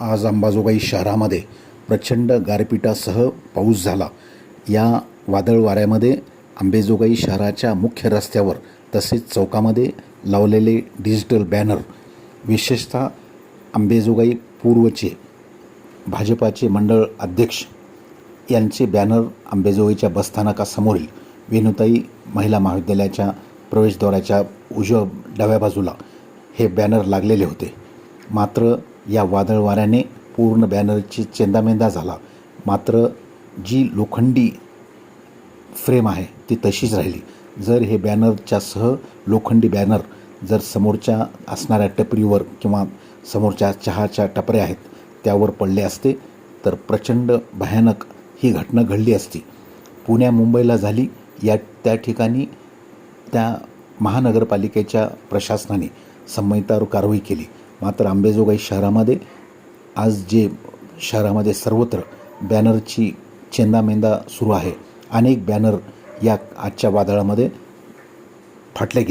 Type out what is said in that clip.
आज अंबाजोगाई शहरामध्ये प्रचंड गारपिटासह पाऊस झाला. या वादळ वाऱ्यामध्ये अंबेजोगाई शहराच्या मुख्य रस्त्यावर तसेच चौकामध्ये लावलेले डिजिटल बॅनर विशेषतः अंबेजोगाई पूर्वचे भाजपाचे मंडळ अध्यक्ष यांचे बॅनर अंबेजोगाईच्या बसस्थानकासमोरील वेणुताई महिला महाविद्यालयाच्या प्रवेशद्वाराच्या उजव्या डाव्या बाजूला हे बॅनर लागलेले होते. मात्र या वादळ वाऱ्याने पूर्ण बॅनरची चेंदामेंदा झाला. मात्र जी लोखंडी फ्रेम आहे ती तशीच राहिली. जर हे बॅनरच्या सह लोखंडी बॅनर जर समोरच्या असणाऱ्या टपरीवर किंवा समोरच्या चहाच्या टपऱ्या आहेत त्यावर पडले असते तर प्रचंड भयानक ही घटना घडली असती. पुण्या मुंबईला झाली या त्या ठिकाणी त्या महानगरपालिकेच्या प्रशासनाने संहितावर कारवाई केली. मात्र आंबेजोगाई शहरामध्ये आज जे शहरामध्ये सर्वत्र बॅनरची चेंदामेंदा सुरू आहे. अनेक बॅनर या आजच्या वादळामध्ये फाटले गेले.